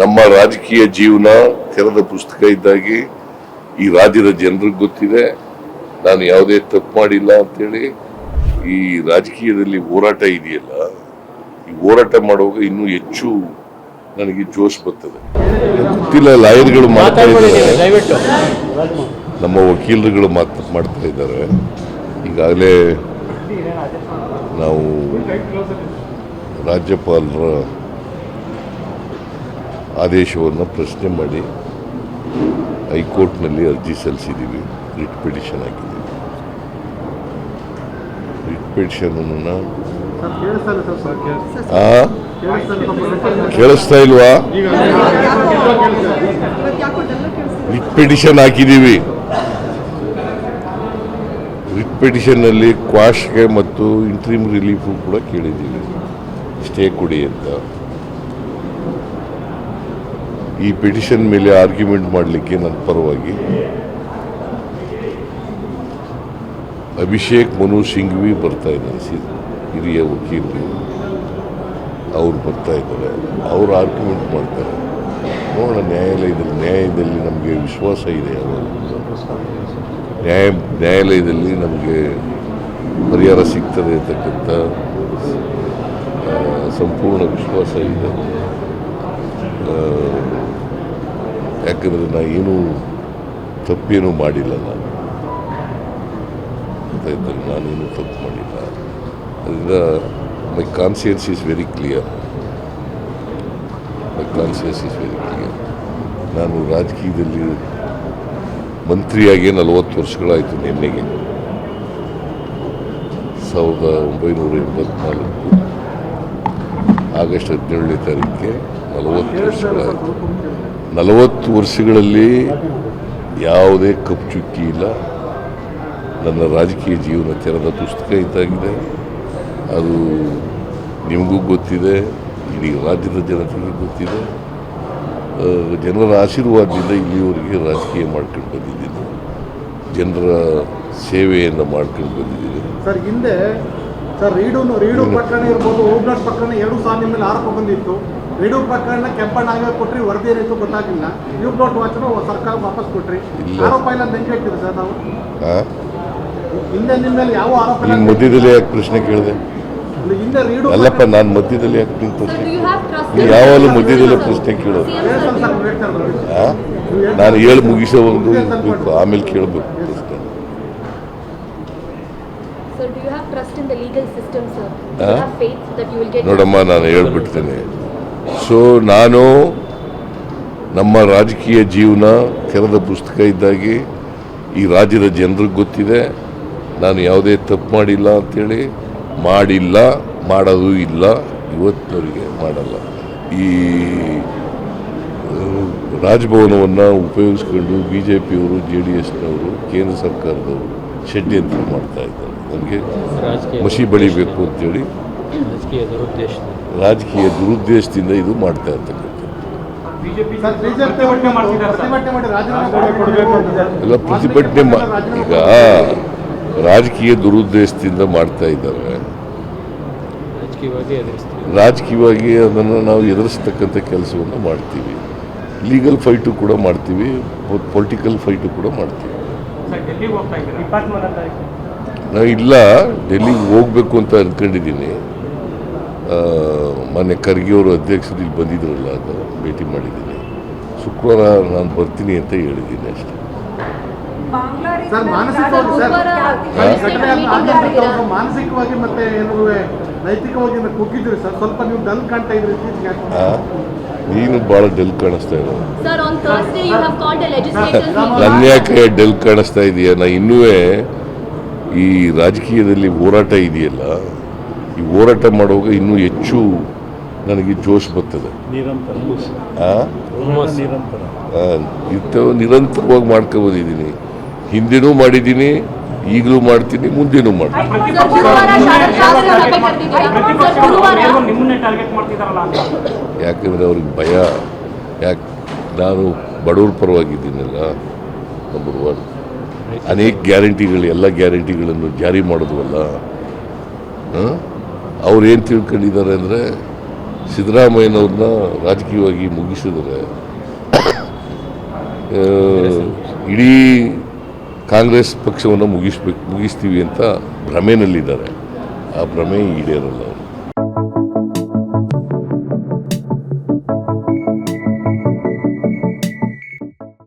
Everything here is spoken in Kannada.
ನಮ್ಮ ರಾಜಕೀಯ ಜೀವನ ತೆರೆದ ಪುಸ್ತಕ ಇದ್ದಾಗಿ ಈ ರಾಜ್ಯದ ಜನರಿಗೆ ಗೊತ್ತಿದೆ. ನಾನು ಯಾವುದೇ ತಪ್ಪು ಮಾಡಿಲ್ಲ ಅಂತೇಳಿ ಈ ರಾಜಕೀಯದಲ್ಲಿ ಹೋರಾಟ ಇದೆಯಲ್ಲ ಈ ಹೋರಾಟ ಮಾಡುವಾಗ ಇನ್ನೂ ಹೆಚ್ಚು ನನಗೆ ಜೋಶ್ ಬರ್ತದೆ. ಗೊತ್ತಿಲ್ಲ ಲಾಯರ್ಗಳು ಮಾಡ್ತಾ ಇದ್ದಾರೆ. ನಮ್ಮ ವಕೀಲರುಗಳು ಮಾತು ಮಾಡ್ತಾ ಇದ್ದಾರೆ. ಈಗಾಗಲೇ ನಾವು ರಾಜ್ಯಪಾಲರ ಆದೇಶವನ್ನು ಪ್ರಶ್ನೆ ಮಾಡಿ ಹೈಕೋರ್ಟ್ನಲ್ಲಿ ಅರ್ಜಿ ಸಲ್ಲಿಸಿದ್ದೀವಿ. ರಿಟ್ ಪಿಟಿಷನ್ ಹಾಕಿದ್ದೀವಿ. ರಿಟ್ ಪಿಟಿಷನನ್ನು ಕೇಳಿಸ್ತಾ ಇಲ್ವಾ? ರಿಟ್ ಪಿಟಿಷನ್ ಹಾಕಿದ್ದೀವಿ. ರಿಟ್ ಪಿಟಿಷನ್ನಲ್ಲಿ ಕ್ವಾಶ್ಗೆ ಮತ್ತು ಇಂಟ್ರೀಮ್ ರಿಲೀಫು ಕೂಡ ಕೇಳಿದ್ದೀವಿ. ಸ್ಟೇ ಕೊಡಿ ಅಂತ. ಈ ಪಿಟಿಷನ್ ಮೇಲೆ ಆರ್ಗ್ಯುಮೆಂಟ್ ಮಾಡಲಿಕ್ಕೆ ನನ್ನ ಪರವಾಗಿ ಅಭಿಷೇಕ್ ಮನು ಸಿಂಘ್ವಿ ಬರ್ತಾ ಇದ್ದಾರೆ. ಹಿರಿಯ ವಕೀಲರು. ಅವ್ರು ಬರ್ತಾ ಇದ್ದಾರೆ. ಅವರು ಆರ್ಗ್ಯುಮೆಂಟ್ ಮಾಡ್ತಾರೆ. ನೋಡೋಣ, ನ್ಯಾಯಾಲಯದಲ್ಲಿ, ನ್ಯಾಯದಲ್ಲಿ ನಮಗೆ ವಿಶ್ವಾಸ ಇದೆ ಅವರು ನ್ಯಾಯ, ನ್ಯಾಯಾಲಯದಲ್ಲಿ ನಮಗೆ ಪರಿಹಾರ ಸಿಗ್ತದೆ ಅಂತಕ್ಕಂಥ ಸಂಪೂರ್ಣ ವಿಶ್ವಾಸ ಇದೆ ಆ, ಯಾಕಂದರೆ ನಾನು ಏನೂ ತಪ್ಪೇನೂ ಮಾಡಿಲ್ಲ ನಾನು ಗೊತ್ತಾಯ್ತಲ್ಲ ನಾನೇನು ತಪ್ಪು ಮಾಡಿಲ್ಲ. ಅದರಿಂದ my conscience is very clear my conscience is very clear ನಾನು ರಾಜಕೀಯದಲ್ಲಿ ಮಂತ್ರಿಯಾಗಿ ನಲವತ್ತು ವರ್ಷಗಳಾಯಿತು ನಿನ್ನೆಗೆ. ಸಾವಿರದ ಒಂಬೈನೂರ ಎಂಬತ್ನಾಲ್ಕು ಆಗಸ್ಟ್ ಹದಿನೇಳನೇ ತಾರೀಕಿಗೆ ನಲವತ್ತು ವರ್ಷಗಳಾಯಿತು. ನಲವತ್ತು ವರ್ಷಗಳಲ್ಲಿ ಯಾವುದೇ ಕಪ್ಪು ಚುಕ್ಕಿ ಇಲ್ಲ. ನನ್ನ ರಾಜಕೀಯ ಜೀವನ ತೆರೆದ ಪುಸ್ತಕ ಇದ್ದಾಗಿದೆ. ಅದು ನಿಮಗೂ ಗೊತ್ತಿದೆ ಇಡೀ ರಾಜ್ಯದ ಜನತೆಗೆ ಗೊತ್ತಿದೆ. ಜನರ ಆಶೀರ್ವಾದದಿಂದ ಇಲ್ಲಿಯವರೆಗೆ ರಾಜಕೀಯ ಮಾಡ್ಕೊಂಡು ಬಂದಿದ್ದೀನಿ. ಜನರ ಸೇವೆಯನ್ನು ಮಾಡ್ಕೊಂಡು ಬಂದಿದ್ದೀನಿ. ಸರ್ ಹಿಂದೆ ಸರ್ ರೀಡು ರೀಡು ಪ್ರಕರಣ ಇರ್ಬೋದು ಓಬ್ಲಾಟ್ ಪ್ರಕರಣ ಎರಡು ನಿಮ್ಮ ಮೇಲೆ ಆರೋಪ ಬಂದಿತ್ತು. ರೀಡು ಪ್ರಕರಣ ಆಗಿ ಕೊಟ್ರಿ ವರದಿ ಏನಿತ್ತು ಗೊತ್ತಾಗಿಲ್ಲ. ನೀವು ನೋಟ್ ವಾಚನ ಸರ್ಕಾರ ವಾಪಸ್ ಕೊಟ್ರಿ. ಆರೋಪ ಇಲ್ಲ ಅಂತ ಹೆಂಗೆ ಹೇಳ್ತೀರಿ ಸರ್ ನಾವು? ಆ? ಹಿಂದೆ ನಿಮ್ಮ ಮೇಲೆ ಯಾವ ಆರೋಪ ಇಲ್ಲ? ಮಧ್ಯದಲ್ಲಿ ಯಾಕೆ ಪ್ರಶ್ನೆ ಕೇಳಿದೆ. ಹಿಂದೆ ರೀಡು ಅಲ್ಲಪ್ಪ ನಾನು ಮಧ್ಯದಲ್ಲಿ ಯಾಕೆ ನಿಂತು ನೀವು ಯಾವಾಗಲೂ ಮಧ್ಯದಲ್ಲಿ ಪ್ರಶ್ನೆ ಕೇಳೋದು? ನಾನು ಹೇಳಿ ಮುಗಿಸೋ ಒಂದು ಆಮೇಲೆ ಕೇಳಬೇಕು ಪ್ರಶ್ನೆ. ನೋಡಮ್ಮ ನಾನು ಹೇಳ್ಬಿಡ್ತೇನೆ. ಸೊ ನಾನು ನಮ್ಮ ರಾಜಕೀಯ ಜೀವನ ತೆರೆದ ಪುಸ್ತಕ ಇದ್ದಾಗಿ ಈ ರಾಜ್ಯದ ಜನರಿಗೆ ಗೊತ್ತಿದೆ. ನಾನು ಯಾವುದೇ ತಪ್ಪು ಮಾಡಿಲ್ಲ ಅಂತೇಳಿ ಮಾಡಿಲ್ಲ ಮಾಡೋದು ಇಲ್ಲ ಇವತ್ತಿನವರಿಗೆ ಮಾಡಲ್ಲ. ಈ ರಾಜಭವನವನ್ನು ಉಪಯೋಗಿಸ್ಕೊಂಡು ಬಿ ಜೆ ಪಿಯವರು ಜೆ ಡಿ ಎಸ್ನವರು ಕೇಂದ್ರ ಸರ್ಕಾರದವರು ಷಡ್ಯಂತ್ರ ಮಾಡ್ತಾ ಇದ್ದಾರೆ. ನನಗೆ ಮಸಿ ಬಳಿಬೇಕು ಅಂತೇಳಿ. ರಾಜಕೀಯ ದುರುದ್ದೇಶದಿಂದ ಇದು ಮಾಡ್ತಾ ಇರ್ತಕ್ಕಂಥದ್ದು. ಎಲ್ಲ ಪ್ರತಿಭಟನೆ ಮಾ ಈಗ ರಾಜಕೀಯ ದುರುದ್ದೇಶದಿಂದ ಮಾಡ್ತಾ ಇದ್ದಾರೆ. ರಾಜಕೀಯವಾಗಿ ಅದನ್ನು ನಾವು ಎದುರಿಸ್ತಕ್ಕಂಥ ಕೆಲಸವನ್ನು ಮಾಡ್ತೀವಿ. ಲೀಗಲ್ ಫೈಟು ಕೂಡ ಮಾಡ್ತೀವಿ ಪೊಲಿಟಿಕಲ್ ಫೈಟು ಕೂಡ ಮಾಡ್ತೀವಿ. ನಾವು ಇಲ್ಲ ಡೆಲ್ಲಿಗೆ ಹೋಗ್ಬೇಕು ಅಂತ ಅಂದ್ಕೊಂಡಿದ್ದೀನಿ ಮೊನ್ನೆ ಖರ್ಗೆ ಅವರು ಅಧ್ಯಕ್ಷರು ಇಲ್ಲಿ ಬಂದಿದ್ರಲ್ಲ ಅದು ಭೇಟಿ ಮಾಡಿದ್ದೀನಿ. ಶುಕ್ರವಾರ ನಾನು ಬರ್ತೀನಿ ಅಂತ ಹೇಳಿದ್ದೀನಿ ಅಷ್ಟೇ. ಮಾನಸಿಕವಾಗಿ ಮತ್ತೆ ನೈತಿಕವಾಗಿ ಕುಗ್ಗಿದ್ರಿ ಸರ್ ಸ್ವಲ್ಪ ನೀವು ಡಲ್ ಕಾಣ್ತಾ ಇದ್ರಿ ಇತ್ತೀಚೆಗೆ? ನೀನು ಭಾಳ ಡೆಲ್ ಕಾಣಿಸ್ತಾ ಇರೋ Sir, on Thursday you have called a legislators meeting. ನನ್ನ ಯಾಕೆ ಡೆಲ್ ಕಾಣಿಸ್ತಾ ಇದೆಯಾ? ನಾ ಇನ್ನೂ ಈ ರಾಜಕೀಯದಲ್ಲಿ ಹೋರಾಟ ಇದೆಯಲ್ಲ ಈ ಹೋರಾಟ ಮಾಡುವಾಗ ಇನ್ನೂ ಹೆಚ್ಚು ನನಗೆ ಜೋಶ್ ಬರ್ತದೆ. ಆ? ಆ, ಇಂಥವು ನಿರಂತರವಾಗಿ ಮಾಡ್ಕೊಬೋದಿದ್ದೀನಿ ಹಿಂದೆನೂ ಮಾಡಿದ್ದೀನಿ ಈಗಲೂ ಮಾಡ್ತೀನಿ ಮುಂದೆನೂ ಮಾಡ್ತೀನಿ. ಯಾಕಂದ್ರೆ ಅವ್ರಿಗೆ ಭಯ. ಯಾಕೆ ನಾನು ಬಡವ್ರ ಪರವಾಗಿದ್ದೀನಲ್ಲ ನಂಬರ್ ಒನ್ ಅನೇಕ ಗ್ಯಾರಂಟಿಗಳು ಎಲ್ಲ ಗ್ಯಾರಂಟಿಗಳನ್ನು ಜಾರಿ ಮಾಡಿದ್ವಲ್ಲ. ಅವ್ರು ಏನು ತಿಳ್ಕೊಂಡಿದ್ದಾರೆ ಅಂದರೆ ಸಿದ್ದರಾಮಯ್ಯನವ್ರನ್ನ ರಾಜಕೀಯವಾಗಿ ಮುಗಿಸಿದರೆ ಇಡೀ ಕಾಂಗ್ರೆಸ್ ಪಕ್ಷವನ್ನು ಮುಗಿಸ್ಬೇಕು, ಮುಗಿಸ್ತೀವಿ ಅಂತ ಭ್ರಮೆನಲ್ಲಿದ್ದಾರೆ. ಆ ಭ್ರಮೆ ಈಡೇರಲ್ಲ ಅವರು.